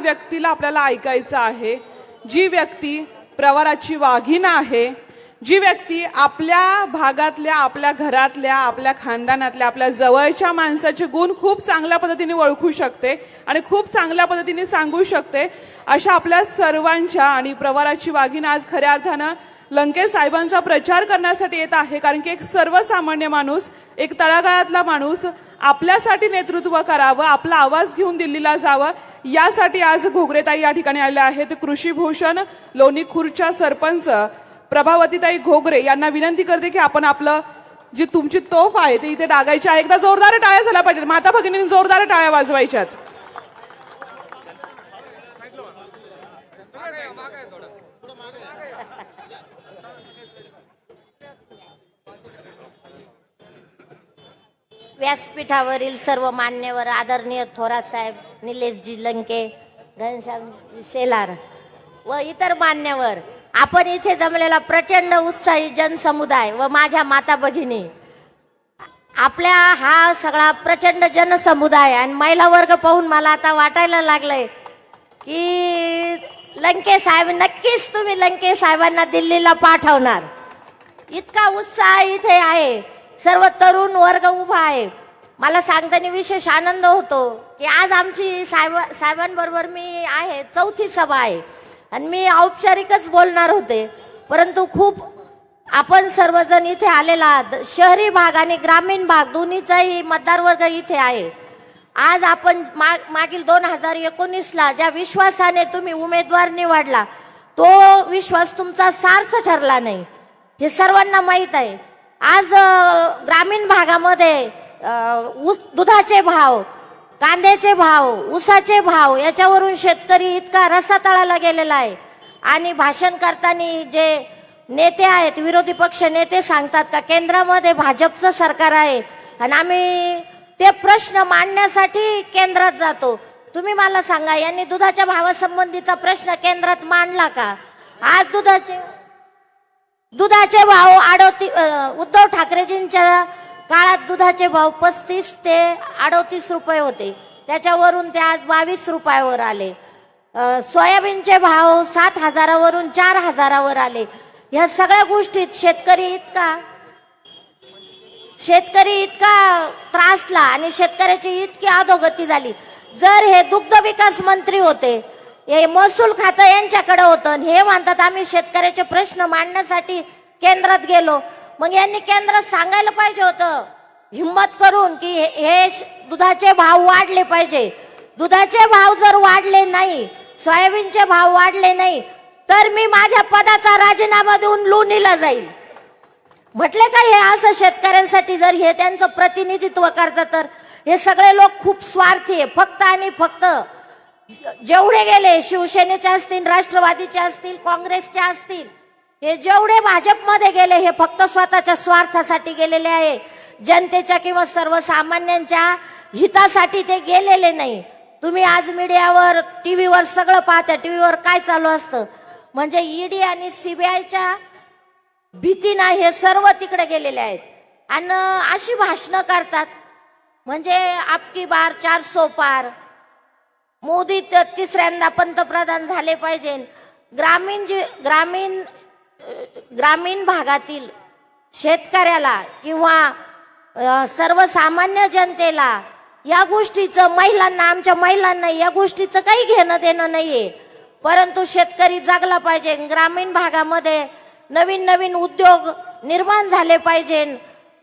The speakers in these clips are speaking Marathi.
व्यक्तीला आपल्याला ऐकायचं आहे. जी व्यक्ती प्रवाराची वाघीण आहे जी व्यक्ती आपल्या भागातल्या आपल्या घरातल्या आपल्या खानदानातल्या आपल्या जवळच्या माणसाचे गुण खूप चांगल्या पद्धतीने ओळखू शकते आणि खूप चांगल्या पद्धतीने सांगू शकते. अशा आपल्या सर्वांच्या आणि प्रवाराची वाघीण आज खऱ्या अर्थानं लंकेश साहेबांचा प्रचार करण्यासाठी येत आहे. कारण की एक सर्वसामान्य माणूस एक तळागाळातला माणूस आपल्यासाठी नेतृत्व करावं आपला आवाज घेऊन दिल्लीला जावं यासाठी आज घोगरेताई या ठिकाणी आल्या आहेत. कृषीभूषण लोणी खुर्च्या सरपंच प्रभावतीताई घोगरे यांना विनंती करते की आपण आपलं जी तुमची तोफ आहे ती इथे डागायची आहे. एकदा जोरदार टाळ्या झाल्या पाहिजेत. माता भगिनींनी जोरदार टाळ्या वाजवायच्यात. व्यासपीठावरील सर्व मान्यवर आदरणीय थोरात साहेब निलेशजी लंके घनश्याम शेलार व इतर मान्यवर आपण इथे जमलेला प्रचंड उत्साही जनसमुदाय व माझ्या माता भगिनी आपल्या हा सगळा प्रचंड जनसमुदाय आणि महिला वर्ग पाहून मला आता वाटायला लागलंय की लंके साहेब नक्कीच तुम्ही लंके साहेबांना दिल्लीला पाठवणार. इतका उत्साह इथे आहे. सर्व तरुण वर्ग उभा आहे. मला सांगताना विशेष आनंद होतो की आज आमची साहेब साहेबांबरोबर मी आहे चौथी सभा आहे. आणि मी औपचारिकच बोलणार होते. परंतु खूप आपण सर्वजण इथे आलेला आहात. शहरी भाग आणि ग्रामीण भाग दोन्हीचाही मतदारवर्ग इथे आहे. आज आपण मा मागील दोन हजार एकोणीसला ज्या विश्वासाने तुम्ही उमेदवार निवडला तो विश्वास तुमचा सार्थ ठरला नाही. हे सर्वांना माहीत आहे. आज ग्रामीण भागामध्ये ऊस दुधाचे भाव कांद्याचे भाव ऊसाचे भाव याच्यावरून शेतकरी इतका रस्सा तळाला गेलेला आहे. आणि भाषण करताना जे नेते आहेत विरोधी पक्ष नेते सांगतात का केंद्रामध्ये भाजपचं सरकार आहे. आणि आम्ही ते प्रश्न मांडण्यासाठी केंद्रात जातो. तुम्ही मला सांगा यांनी दुधाच्या भावासंबंधीचा प्रश्न केंद्रात मांडला का? आज दुधाचे दुधाचे भाव अडोती उद्धव ठाकरेजींच्या काळात दुधाचे भाव पस्तीस ते अडोतीस रुपये होते. त्याच्यावरून ते आज बावीस रुपयावर आले. सोयाबीनचे भाव सात हजारावरून चार हजारावर आले. ह्या सगळ्या गोष्टीत शेतकरी इतका शेतकरी इतका त्रासला आणि शेतकऱ्याची इतकी अधोगती झाली. जर हे दुग्ध विकास मंत्री होते हे महसूल खातं यांच्याकडे होतं. आणि हे म्हणतात आम्ही शेतकऱ्याचे प्रश्न मांडण्यासाठी केंद्रात गेलो. मग यांनी केंद्रात सांगायला पाहिजे होतं. हिंमत करून की हे- हे दुधाचे भाव वाढले पाहिजे. दुधाचे भाव जर वाढले नाही सोयाबीनचे भाव वाढले नाही तर मी माझ्या पदाचा राजीनामा देऊन लोणीला जाईल. म्हटले का हे असं शेतकऱ्यांसाठी जर हे त्यांचं प्रतिनिधित्व करतं तर हे सगळे लोक खूप स्वार्थी आहे. फक्त आणि फक्त जेवढे गेले शिवसेनेचे असतील राष्ट्रवादीचे असतील काँग्रेसचे असतील हे जेवढे भाजपमध्ये गेले हे फक्त स्वतःच्या स्वार्थासाठी गेलेले आहे. जनतेच्या किंवा सर्वसामान्यांच्या हितासाठी ते गेलेले नाही. तुम्ही आज मीडियावर टीव्हीवर सगळं पाहता टीव्हीवर काय चालू असतं? म्हणजे ईडी आणि सीबीआयच्या भीतीनं हे सर्व तिकडे गेलेले आहेत. आणि अशी भाषणं करतात. म्हणजे आपकी बार चार सो पार. मोदी तिसऱ्यांदा पंतप्रधान झाले पाहिजे. ग्रामीण जी ग्रामीण ग्रामीण भागातील शेतकऱ्याला किंवा सर्वसामान्य जनतेला या गोष्टीचं महिलांना आमच्या महिलांना या गोष्टीचं काही घेणं देणं नाहीये. परंतु शेतकरी जागला पाहिजे. ग्रामीण भागामध्ये नवीन नवीन उद्योग निर्माण झाले पाहिजे.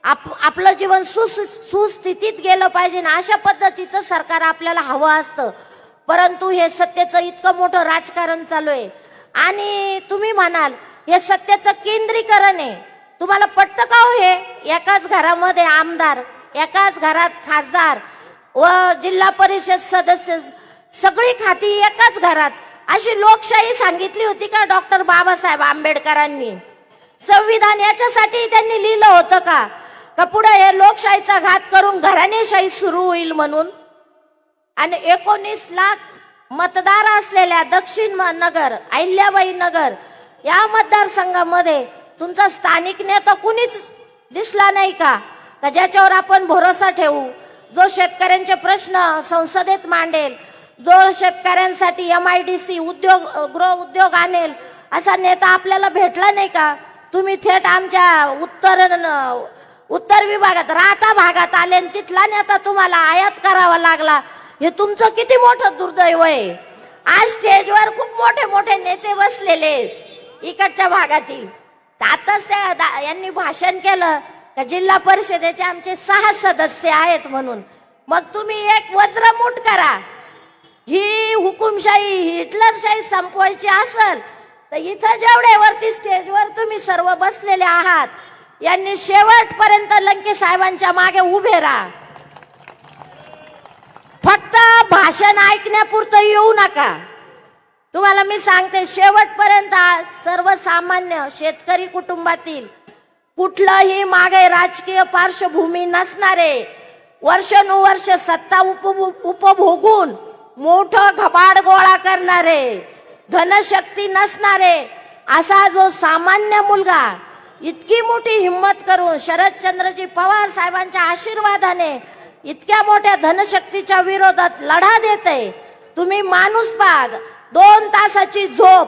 आप आपलं जीवन सुस सुस्थितीत गेलं पाहिजे. अशा पद्धतीचं सरकार आपल्याला हवं असतं. परंतु हे सत्तेचं इतकं मोठं राजकारण चालू आहे. आणि तुम्ही म्हणाल हे सत्तेचं केंद्रीकरण आहे. तुम्हाला पटतं का हो हे? एकाच घरामध्ये आमदार एकाच घरात खासदार व जिल्हा परिषद सदस्य सगळी खाती एकाच घरात. अशी लोकशाही सांगितली होती का डॉक्टर बाबासाहेब आंबेडकरांनी? संविधान याच्यासाठी त्यांनी लिहिलं होतं का? का पुढे हे लोकशाहीचा घात करून घराणेशाही सुरू होईल म्हणून? आणि एकोणीस लाख मतदार असलेल्या दक्षिण नगर अहिल्याबाई नगर या मतदारसंघामध्ये तुमचा स्थानिक नेता कुणीच दिसला नाही का? का ज्याच्यावर आपण भरोसा ठेवू जो शेतकऱ्यांचे प्रश्न संसदेत मांडेल जो शेतकऱ्यांसाठी एम आय डी सी उद्योग गृह उद्योग आणेल असा नेता आपल्याला भेटला नाही का? तुम्ही थेट आमच्या उत्तर उत्तर विभागात राहता भागात आले तिथला नेता तुम्हाला आयात करावा लागला. हे तुमचं किती मोठं दुर्दैव आहे. आज स्टेजवर खूप मोठे मोठे नेते बसलेले इकडच्या भागातील. आताच त्या दा- यांनी भाषण केलं का जिल्हा परिषदेचे आमचे सहा सदस्य आहेत म्हणून. मग तुम्ही एक वज्रमूठ करा. ही हुकुमशाही हिटलरशाही संपवायची असल तर इथं जेवढे वरती स्टेजवर तुम्ही सर्व बसलेले आहात यांनी शेवटपर्यंत लंके साहेबांच्या मागे उभे राहा. फक्त भाषण ऐकण्यापुरतं येऊ नका. तुम्हाला मी सांगते शेवटपर्यंत सर्वसामान्य शेतकरी कुटुंबातील कुठलंही मागे राजकीय पार्श्वभूमी नसणारे वर्षानुवर्ष सत्ता उप उपभोगून मोठं घबाड गोळा करणारे धनशक्ती नसणारे असा जो सामान्य मुलगा इतकी मोठी हिंमत करून शरदचंद्रजी पवार साहेबांच्या आशीर्वादाने इतक्या मोठ्या धनशक्तीच्या विरोधात लढा देते. तुम्ही माणूस पाग दोन तासाची झोप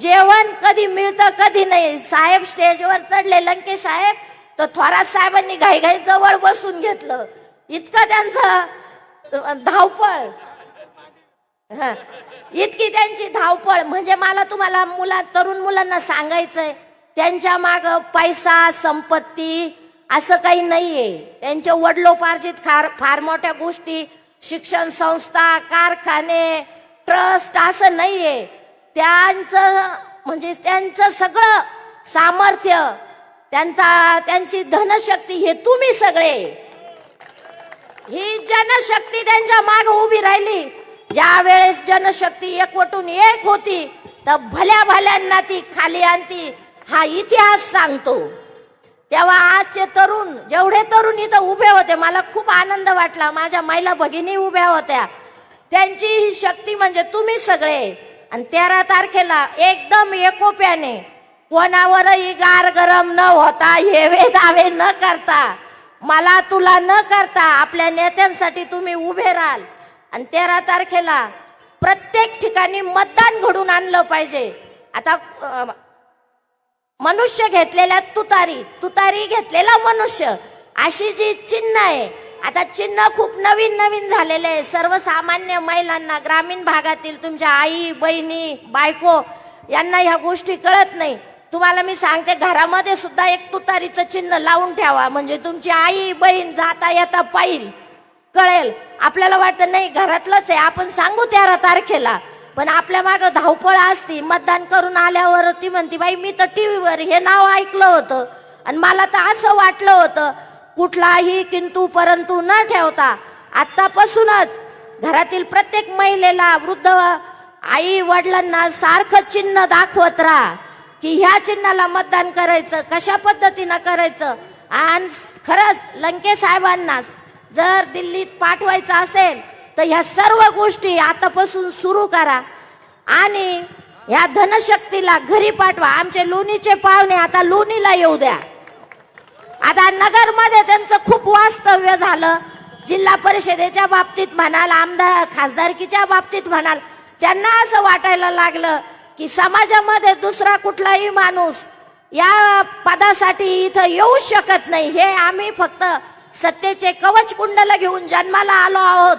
जेवण कधी मिळतं कधी नाही. साहेब स्टेजवर चढले लंके साहेब तर थोरात साहेबांनी घाईघाई जवळ बसून घेतलं. इतकं त्यांचं धावपळ. इतकी त्यांची धावपळ. म्हणजे मला तुम्हाला मुला तरुण मुलांना सांगायचंय त्यांच्या माग पैसा संपत्ती असं काही नाहीये. त्यांचे वडलोपार्जित फार फार मोठ्या गोष्टी शिक्षण संस्था कारखाने ट्रस्ट असं नाहीये. त्यांचं म्हणजे त्यांचं सगळं सामर्थ्य त्यांचा त्यांची धनशक्ती हे तुम्ही सगळे. ही जनशक्ती त्यांच्या माग उभी राहिली. ज्या वेळेस जनशक्ती एकवटून एक होती तर भल्या भल्यांना ती खाली आणती. हा इतिहास सांगतो. तेव्हा आजचे तरुण जेवढे तरुण इथं उभे होते मला खूप आनंद वाटला. माझ्या महिला भगिनी उभ्या होत्या. त्यांची ही शक्ती म्हणजे तुम्ही सगळे. आणि तेरा तारखेला एकदम एकोप्याने कोणावरही गार गरम न होता हेवे दावे न करता मला तुला न करता आपल्या नेत्यांसाठी तुम्ही उभे राहाल. आणि तेरा तारखेला प्रत्येक ठिकाणी मतदान घडून आणलं पाहिजे. आता मनुष्य घेतलेल्या तुतारी तुतारी घेतलेला मनुष्य. अशी जी चिन्ह आहे आता चिन्ह खूप नवीन नवीन झालेले आहे. सर्वसामान्य महिलांना ग्रामीण भागातील तुमच्या आई बहिणी बायको यांना ह्या गोष्टी कळत नाही. तुम्हाला मी सांगते घरामध्ये सुद्धा एक तुतारीचं चिन्ह लावून ठेवा. म्हणजे तुमची आई बहीण जाता येता पाहिल कळेल. आपल्याला वाटतं नाही घरातलंच आहे. आपण सांगू तेरा तारखेला. पण आपल्या मागं धावपळ असती मतदान करून आल्यावर ती म्हणती बाई मी तर टीव्हीवर हे नाव ऐकलं होतं आणि मला तर असं वाटलं होतं कुठलाही किंतू परंतु न ठेवता आत्तापासूनच घरातील प्रत्येक महिलेला वृद्ध आई वडिलांना सारखं चिन्ह दाखवत राहा की ह्या चिन्हाला मतदान करायचं कशा पद्धतीनं करायचं आणि खरंच लंके साहेबांना जर दिल्लीत पाठवायचं असेल तर ह्या सर्व गोष्टी आतापासून सुरू करा. आणि ह्या धनशक्तीला घरी पाठवा. आमचे लोणीचे पाहुणे आता लोणीला येऊ द्या. आता नगरमध्ये त्यांचं खूप वास्तव्य झालं. जिल्हा परिषदेच्या बाबतीत म्हणाल आमदार खासदारकीच्या बाबतीत म्हणाल त्यांना असं वाटायला लागलं की समाजामध्ये दुसरा कुठलाही माणूस या पदासाठी इथं येऊ शकत नाही. हे आम्ही फक्त सत्तेचे कवच कुंडला घेऊन जन्माला आलो आहोत.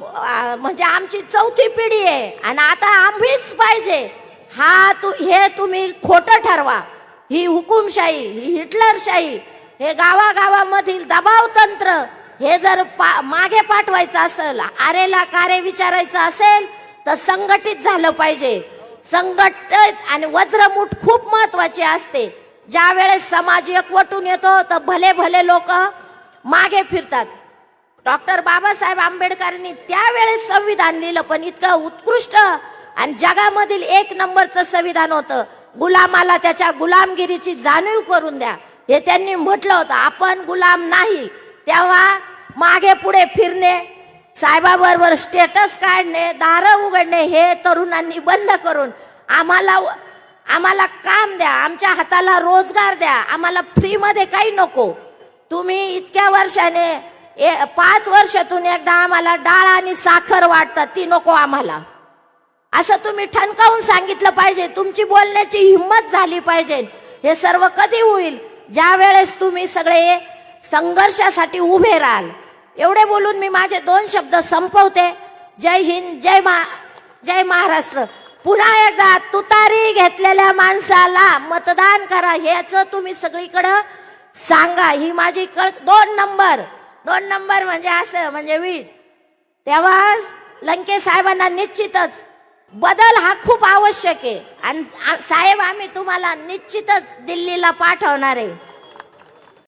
म्हणजे आमची चौथी पिढी आहे आणि आता आम्हीच पाहिजे. हा तू हे तुम्ही खोटं ठरवा. ही हुकुमशाही ही हिटलरशाही हे गावागावामधील दबाव तंत्र हे जर पा मागे पाठवायचं असेल आरेला कारे विचारायचं असेल तर संघटित झालं पाहिजे. संघटित आणि वज्रमूठ खूप महत्वाची असते. ज्या वेळेस समाज एकवटून येतो तर भले भले लोक मागे फिरतात. डॉक्टर बाबासाहेब आंबेडकरांनी त्यावेळेस संविधान लिहिलं पण इतकं उत्कृष्ट आणि जगामधील एक नंबरचं संविधान होतं. गुलामाला त्याच्या गुलामगिरीची जाणीव करून द्या. हे त्यांनी म्हटलं होतं. आपण गुलाम नाही. तेव्हा मागे पुढे फिरणे साहेबाबरोबर स्टेटस काढणे दारं उघडणे हे तरुणांनी बंद करून आम्हाला आम्हाला काम द्या. आमच्या हाताला रोजगार द्या. आम्हाला फ्रीमध्ये काही नको. तुम्ही इतक्या वर्षाने ए- पाच वर्षातून एकदा आम्हाला डाळ आणि साखर वाटतात ती नको आम्हाला. असं तुम्ही ठणकावून सांगितलं पाहिजे तुमची बोलण्याची हिंमत झाली पाहिजे. हे सर्व कधी होईल? ज्या वेळेस तुम्ही सगळे संघर्षासाठी उभे राहाल. एवढे बोलून मी माझे दोन शब्द संपवते. जय हिंद जय मा जय महाराष्ट्र. पुन्हा एकदा तुतारी घेतलेल्या माणसाला मतदान करा ह्याच तुम्ही सगळीकडं सांगा. ही माझी कळ दोन नंबर. दोन नंबर म्हणजे असं म्हणजे वीट तेव्हा लंके साहेबांना निश्चितच बदल हा खूप आवश्यक आहे. आणि साहेब आम्ही तुम्हाला निश्चितच दिल्लीला पाठवणार आहे.